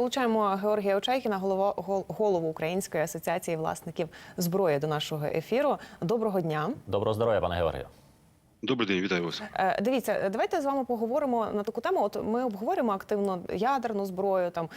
Долучаємо Георгія Очайкіна, голову Української асоціації власників зброї до нашого ефіру. Доброго дня. Доброго здоров'я, пане Георгію. Добрий день, вітаю вас. Е, Дивіться, давайте з вами поговоримо на таку тему. От ми обговоримо активно ядерну зброю, там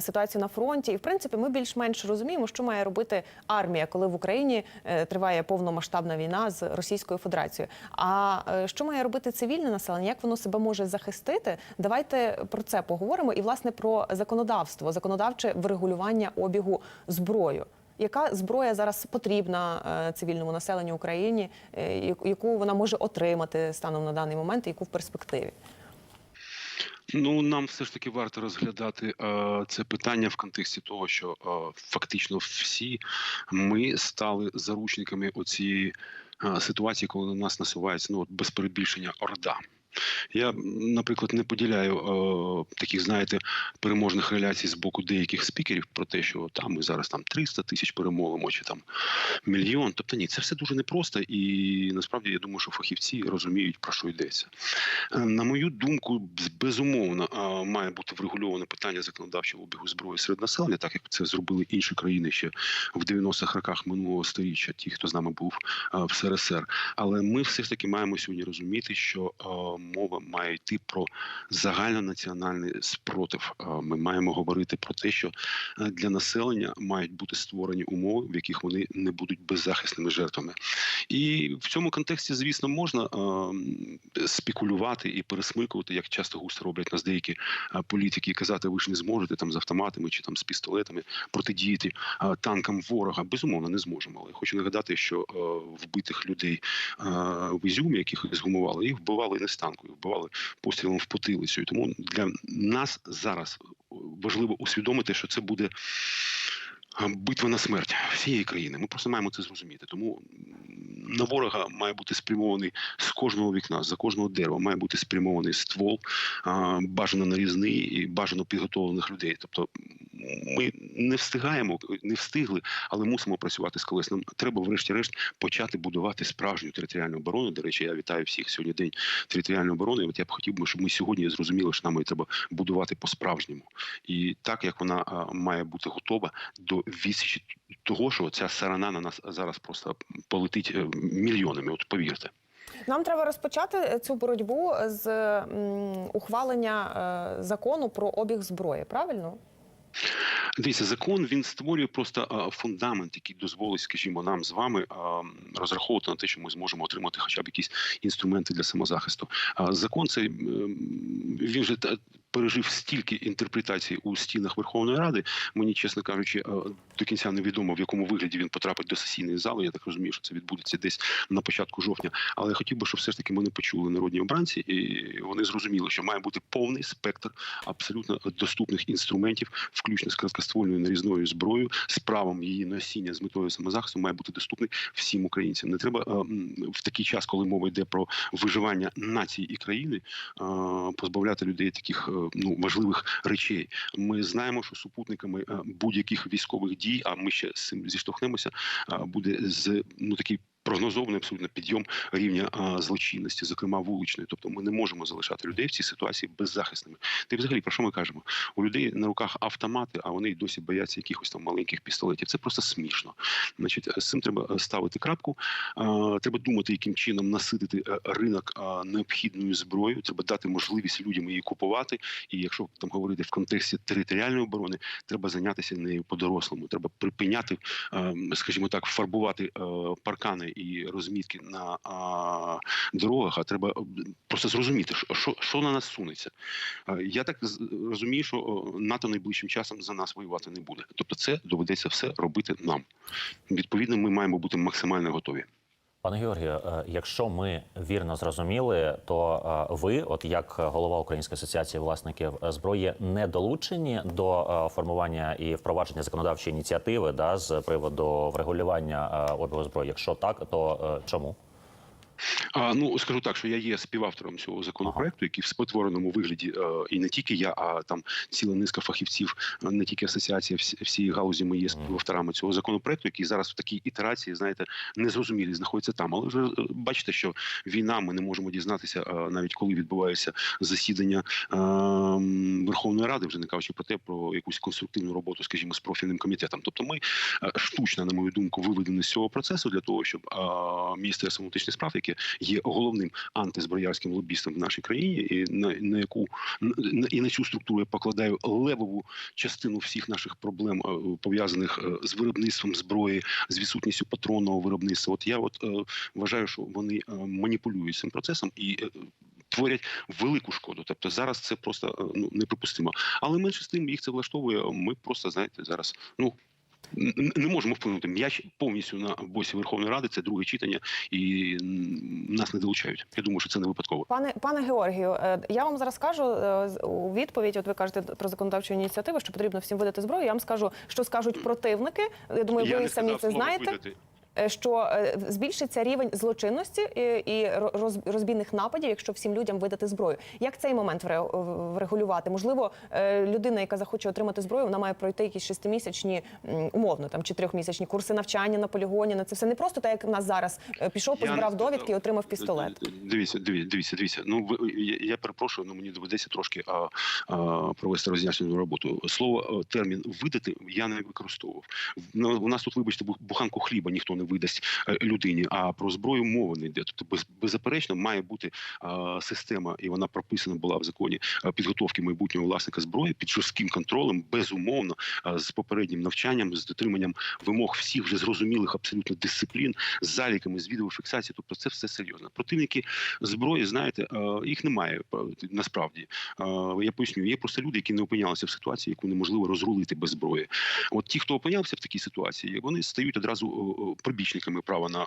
ситуацію на фронті. І в принципі, ми більш-менш розуміємо, що має робити армія, коли в Україні е, триває повномасштабна війна з Російською Федерацією. А е, що має робити цивільне населення? Як воно себе може захистити? Давайте про це поговоримо. І власне про законодавство, законодавче врегулювання обігу зброю. Яка зброя зараз потрібна е, цивільному населенню України, е, яку- вона може отримати станом на даний момент, і яку в перспективі? Ну нам все ж таки варто розглядати е, це питання в контексті того, що е, фактично всі ми стали заручниками оцієї е, ситуації, коли на нас насувається ну от без перебільшення орда. Я, наприклад, не поділяю е, таких, знаєте, переможних реляцій з боку деяких спікерів про те, що там ми зараз там 300 тисяч перемовимо, чи там мільйон. Тобто ні, це все дуже непросто, і насправді я думаю, що фахівці розуміють про що йдеться. Е, На мою думку, безумовно е, має бути врегульоване питання законодавчого обігу зброї серед населення, так як це зробили інші країни ще в 90-х роках минулого століття, ті, хто з нами був в СРСР. Але ми все ж таки маємо сьогодні розуміти, що е, мова має йти про загальнонаціональний спротив. Ми маємо говорити про те, що е, для населення мають бути створені умови, в яких вони не будуть беззахисними жертвами. І в цьому контексті, звісно, можна е, спекулювати і пересмикувати, як часто густо роблять нас деякі е, політики, і казати, ви ж не зможете там з автоматами чи там з пістолетами протидіяти танкам ворога. Безумовно, не зможемо. Але хочу нагадати, що вбитих людей в Ізюмі, яких згумували, їх вбивали не з танку, їх вбивали пострілом в потилицю. І тому для нас зараз важливо усвідомити, що це буде. Битва на смерть всієї країни. Ми просто маємо це зрозуміти. Тому на ворога має бути спрямований з кожного вікна, за кожного дерева має бути спрямований ствол, бажано нарізний і бажано підготовлених людей. Тобто ми не встигаємо, не встигли, але мусимо працювати з колесним. Треба, врешті-решт, почати будувати справжню територіальну оборону. До речі, я вітаю всіх сьогодні день територіальної оборони. От я б хотів би, щоб ми сьогодні зрозуміли, що нам її треба будувати по-справжньому, і так як вона має бути готова до відсічі того, що ця сарана на нас зараз просто полетить е, мільйонами. От повірте. Нам треба розпочати цю боротьбу з ухвалення е, закону про обіг зброї. Правильно? Дивіться, закон він створює просто фундамент, який дозволить, скажімо, нам з вами розраховувати на те, що ми зможемо отримати хоча б якісь інструменти для самозахисту. Закон ем, він вже пережив стільки інтерпретацій у стінах Верховної Ради. Мені, чесно кажучи, до кінця невідомо в якому вигляді він потрапить до сесійної зали. Я так розумію, що це відбудеться десь на початку жовтня. Але я хотів би, щоб все ж таки мене почули народні обранці, і вони зрозуміли, що має бути повний спектр абсолютно доступних інструментів, включно з короткоствольною нарізною зброєю, з правом її носіння з метою самозахисту, має бути доступний всім українцям. Не треба е, в такий час, коли мова йде про виживання нації і країни, е, позбавляти людей таких е, ну важливих речей. Ми знаємо, що супутниками е, будь-яких військових дій, а ми ще з цим зіштовхнемося, буде з ну такий. Прогнозований абсолютно підйом рівня злочинності, зокрема вуличної. Тобто ми не можемо залишати людей в цій ситуації беззахисними. Й взагалі про що ми кажемо? У людей на руках автомати, а вони досі бояться якихось там маленьких пістолетів. Це просто смішно. Значить, з цим треба е, ставити крапку. Треба думати, яким чином наситити е, ринок необхідною зброєю. Треба дати можливість людям її купувати. І якщо там говорити в контексті територіальної оборони, треба зайнятися нею по-дорослому. Треба припиняти, е, скажімо так, фарбувати е, паркани і розмітки на а, дорогах. А треба просто зрозуміти, що, що, на нас сунеться. Я так розумію, що НАТО найближчим часом за нас воювати не буде. Тобто, це доведеться все робити нам. Відповідно, ми маємо бути максимально готові. Пане Георгію, е, якщо ми вірно зрозуміли, то е, ви, от як голова Української асоціації власників зброї, не долучені до е, формування і впровадження законодавчої ініціативи да, з приводу врегулювання обігу зброї. Якщо так, то чому? А, ну скажу так, що я є співавтором цього законопроекту, який в спотвореному вигляді, е, і не тільки я, а там ціла низка фахівців, е, не тільки асоціація, всі, всі галузі ми є співавторами цього законопроекту, який зараз в такій ітерації, знаєте, незрозумілі знаходиться там. Але вже е, бачите, що війна, ми не можемо дізнатися навіть коли відбувається засідання Верховної Ради, вже не кажучи про те, про якусь конструктивну роботу, скажімо, з профільним комітетом. Тобто, ми штучно, на мою думку, виведені з цього процесу для того, щоб міністерство внутрішніх справ, яке є головним антизброярським лобістом в нашій країні, і на, на яку на, і на цю структуру я покладаю левову частину всіх наших проблем, е, пов'язаних е, з виробництвом зброї, з відсутністю патронного виробництва. От я от е, вважаю, що вони маніпулюють цим процесом і. Творять велику шкоду, тобто зараз це просто ну неприпустимо. Але менше з тим їх це влаштовує. Ми просто знаєте зараз. Ну не можемо вплинути. М'яч повністю на босі Верховної Ради. Це друге читання, і нас не долучають. Я думаю, що це не випадково. Пане пане Георгію, е, я вам зараз скажу е, у відповідь. От ви кажете про законодавчу ініціативу, що потрібно всім видати зброю. Я вам скажу, що скажуть противники. Я думаю, ви самі це знаєте. видати. Е, Що е, збільшиться рівень злочинності і, і розбійних нападів, якщо всім людям видати зброю. Як цей момент вре- врегулювати? Можливо, е, людина, яка захоче отримати зброю, вона має пройти якісь шестимісячні, умовно там чи трьохмісячні курси навчання на полігоні. На це все не просто так, як в нас зараз е, пішов, позбирав довідки і отримав пістолет. Дивіться, дивіться, дивіться. Ну я, я перепрошую, але мені доведеться трошки а, а, провести роз'яснювальну роботу. Слово термін видати я не використовував. Ну, у нас тут, вибачте, бу- буханку хліба ніхто не видасть е, людині, а про зброю мова не йде. Тобто, без, беззаперечно має бути система, і вона прописана була в законі підготовки майбутнього власника зброї під жорстким контролем, безумовно, з попереднім навчанням, з дотриманням вимог всіх вже зрозумілих абсолютно дисциплін, з заліками, з відеофіксацією. Тобто, це все серйозно. Противники зброї, знаєте, е, їх немає е, насправді. Е, Я поясню, є просто люди, які не опинялися в ситуації, яку неможливо розрулити без зброї. От ті, хто опинявся в такій ситуації, вони стають одразу прибічниками права на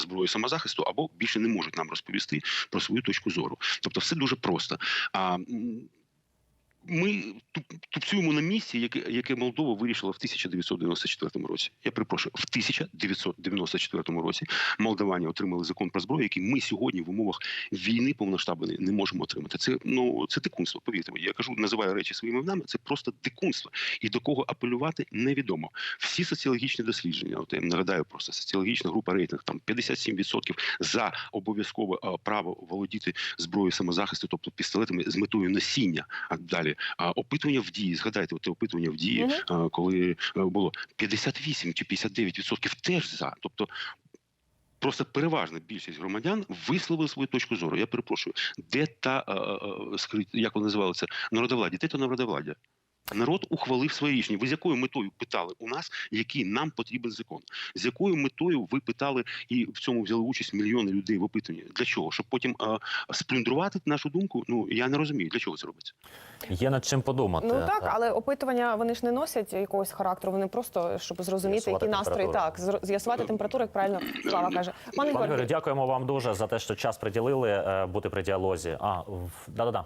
зброю самозахисту або більше не можуть нам розповісти про свою точку зору. Тобто, все дуже просто. А ми тупцюємо на місці, яке, яке Молдова вирішила в 1994 році. Я перепрошую, в 1994 році молдавані отримали закон про зброю, який ми сьогодні в умовах війни повноштабної не можемо отримати. Це ну це дикунство. Повірте мені. Я кажу, називаю речі своїми іменами. Це просто дикунство. І до кого апелювати невідомо. Всі соціологічні дослідження, от я нагадаю, просто соціологічна група рейтинг там 57% за обов'язкове право володіти зброєю самозахисту, тобто пістолетами з метою носіння. А далі опитування в дії. Згадайте, от те опитування в дії, а, коли е, було 58 чи 59% теж за. Тобто Просто переважна більшість громадян висловили свою точку зору. Я перепрошую, де та е, е, скрит, як вони називали це народовладдя? Де то народовладдя? Народ ухвалив своє рішення. Ви з якою метою питали у нас, який нам потрібен закон? З якою метою ви питали і в цьому взяли участь мільйони людей в опитанні? Для чого? Щоб потім е, сплюндрувати нашу думку? Ну я не розумію, для чого це робиться. Є над чим подумати. Ну так, але опитування вони ж не носять якогось характеру. Вони просто щоб зрозуміти, які настрої так з'ясувати температуру, як правильно слава каже. Пане Пане Георгію, дякуємо вам дуже за те, що час приділили е, бути при діалозі. А, в- да-да-да.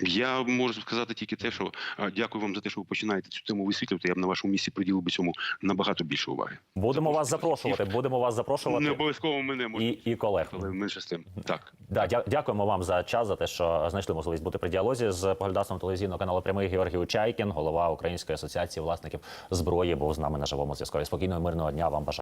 Я можу сказати тільки те, що дякую вам за те, що ви починаєте цю тему висвітлювати. Я б на вашому місці приділив би цьому набагато більше уваги. Будемо вас запрошувати. Будемо вас Не запрошувати обов'язково мене і, можна, і колег. але менше з тим. Так. Да, дя- дякуємо вам за час, за те, що знайшли можливість бути при діалозі з поглядацем телевізійного каналу Прямий Георгій Чайкін, голова Української асоціації власників зброї, був з нами на живому зв'язку. Спокійного мирного дня вам бажаю.